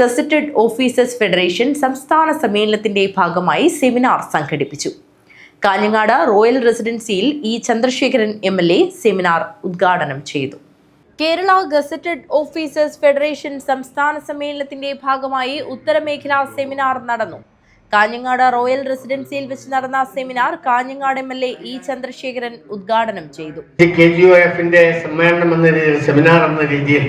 Gazetted officers federation സംസ്ഥാന സമ്മേളനത്തിന്റെ ഭാഗമായി സെമിനാർ സംഘടിപ്പിച്ചു. Kanhangad royal റെസിഡൻസിയിൽ E Chandrasekharan M L A seminar ഉദ്ഘാടനം ചെയ്തു. കേരള ഗസറ്റഡ് ഓഫീസേഴ്സ് ഫെഡറേഷൻ സംസ്ഥാന സമ്മേളനത്തിന്റെ ഭാഗമായി ഉത്തരമേഖലാ സെമിനാർ നടന്നു. കാഞ്ഞങ്ങാട് റോയൽ റെസിഡൻസിയിൽ വെച്ച് നടന്ന seminar Kanhangad M L A E Chandrasekharan ഉദ്ഘാടനം ചെയ്തു. കെ ജി ഒ സമ്മേളനം എന്ന രീതിയിൽ സെമിനാർ എന്ന രീതിയിൽ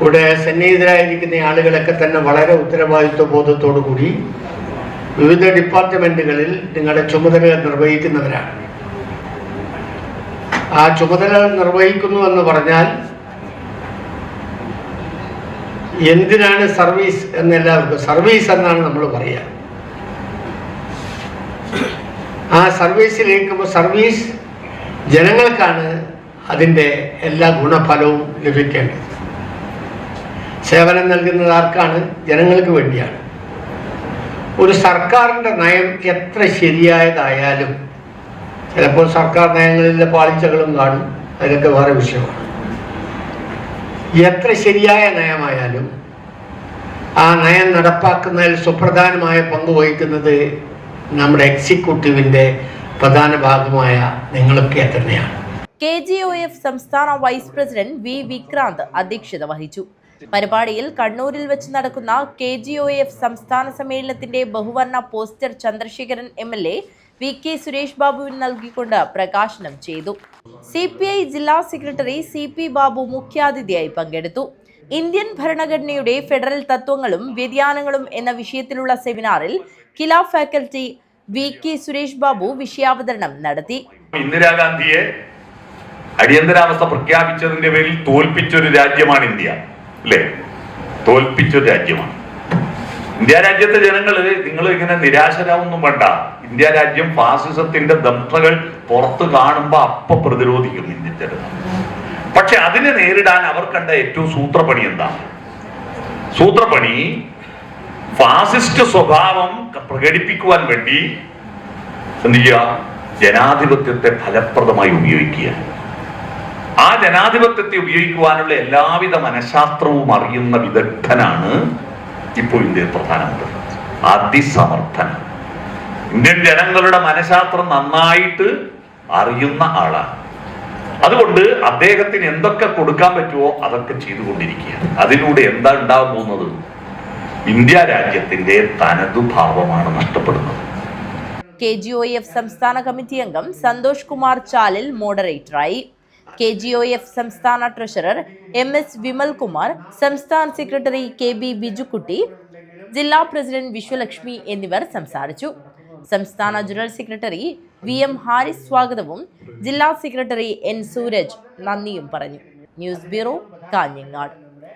ഇവിടെ സന്നിഹിതരായിരിക്കുന്ന ആളുകളൊക്കെ തന്നെ വളരെ ഉത്തരവാദിത്വ ബോധത്തോടു കൂടി വിവിധ ഡിപ്പാർട്ട്മെന്റുകളിൽ നിങ്ങളുടെ ചുമതലകൾ നിർവഹിക്കുന്നവരാണ്. ആ ചുമതല നിർവഹിക്കുന്നു എന്ന് പറഞ്ഞാൽ എന്തിനാണ് സർവീസ് എന്നെല്ലാവർക്കും സർവീസ് എന്നാണ് നമ്മൾ പറയുക ആ സർവീസിലേക്കുമ്പോൾ സർവീസ് ജനങ്ങൾക്കാണ് അതിന്റെ എല്ലാ ഗുണഫലവും ലഭിക്കേണ്ടത്. സേവനം നൽകുന്നത് ആർക്കാണ്? ജനങ്ങൾക്ക് വേണ്ടിയാണ്. ഒരു സർക്കാരിന്റെ നയം എത്ര ശരിയായതായാലും ചിലപ്പോൾ സർക്കാർ നയങ്ങളിലെ പാളിച്ചകളും കാണും. അതിലൊക്കെ വേറെ വിഷയമാണ്. എത്ര ശരിയായ നയമായാലും ആ നയം നടപ്പാക്കുന്നതിൽ സുപ്രധാനമായ പങ്ക് വഹിക്കുന്നത് നമ്മുടെ എക്സിക്യൂട്ടീവിന്റെ പ്രധാന ഭാഗമായ നിങ്ങളൊക്കെ തന്നെയാണ്. കെ ജി ഒ എഫ് സംസ്ഥാന വൈസ് പ്രസിഡന്റ് വി വിക്രാന്ത് അധ്യക്ഷത വഹിച്ചു. പരിപാടിയിൽ കണ്ണൂരിൽ വെച്ച് നടക്കുന്ന കെ ജി ഒ എഫ് സംസ്ഥാന സമ്മേളനത്തിന്റെ ബഹുവർണ poster Chandrasekharan M L A V K Suresh ബാബുവിന് നൽകിക്കൊണ്ട് പ്രകാശനം ചെയ്തു. സി പി ഐ ജില്ലാ സെക്രട്ടറി സി പി ബാബു മുഖ്യാതിഥിയായി പങ്കെടുത്തു. ഇന്ത്യൻ ഭരണഘടനയുടെ ഫെഡറൽ തത്വങ്ങളും വ്യതിയാനങ്ങളും എന്ന വിഷയത്തിലുള്ള സെമിനാറിൽ Kila faculty V K Suresh Babu വിഷയാവതരണം നടത്തി. ഇന്ദിരാഗാന്ധിയെ അടിയന്തരാവസ്ഥ പ്രഖ്യാപിച്ചതിന്റെ പേരിൽ തോൽപ്പിച്ചൊരു രാജ്യമാണ് ഇന്ത്യ. അല്ലേ തോൽപ്പിച്ച രാജ്യമാണ്. ഇന്ത്യ രാജ്യത്തെ ജനങ്ങൾ നിങ്ങൾ ഇങ്ങനെ നിരാശരാവൊന്നും വേണ്ട. ഇന്ത്യ രാജ്യം ഫാസിസത്തിന്റെ ദന്തകൾ പുറത്ത് കാണുമ്പോ അപ്പൊ പ്രതിരോധിക്കും ഇന്ത്യൻ ജനത. പക്ഷെ അതിനെ നേരിടാൻ അവർ കണ്ട ഏറ്റവും സൂത്രപ്പണി എന്താ? സൂത്രപ്പണി ഫാസിസ്റ്റ് സ്വഭാവം പ്രകടിപ്പിക്കുവാൻ വേണ്ടി എന്ത് ചെയ്യുക? ജനാധിപത്യത്തെ ഫലപ്രദമായി ഉപയോഗിക്കുക. ജനാധിപത്യത്തെ ഉപയോഗിക്കുവാനുള്ള എല്ലാവിധ മനഃശാസ്ത്രവും അറിയുന്ന വിദഗ്ധനാണ് ഇപ്പോൾ ഇന്ത്യയിൽ പ്രധാനമന്ത്രി. അതിസമർത്ഥൻ. ഇന്ത്യൻ ജനങ്ങളുടെ മനഃശാസ്ത്രം നന്നായിട്ട് അറിയുന്ന ആളാണ്. അതുകൊണ്ട് അദ്ദേഹത്തിന് എന്തൊക്കെ കൊടുക്കാൻ പറ്റുമോ അതൊക്കെ ചെയ്തുകൊണ്ടിരിക്കുക അതിലൂടെ എന്താ ഉണ്ടാകാൻ പോകുന്നത്? ഇന്ത്യ രാജ്യത്തിന്റെ തനതു തനതുഭാവമാണ് നഷ്ടപ്പെടുന്നത്. കെ ജി ഒ എഫ് സംസ്ഥാന കമ്മിറ്റി അംഗം സന്തോഷ് കുമാർ ചാലിൽ മോഡറേറ്ററായി കെ ജി ഒ എഫ് സംസ്ഥാന ട്രഷറർ എം എസ് വിമൽകുമാർ സംസ്ഥാന സെക്രട്ടറി കെ ബി ബിജുക്കുട്ടി ജില്ലാ പ്രസിഡന്റ് വിശ്വലക്ഷ്മി എന്നിവർ സംസാരിച്ചു. സംസ്ഥാന general secretary V M Haris സ്വാഗതവും ജില്ലാ സെക്രട്ടറി എൻ സൂരജ് നന്ദിയും പറഞ്ഞു. News bureau Kanhangad.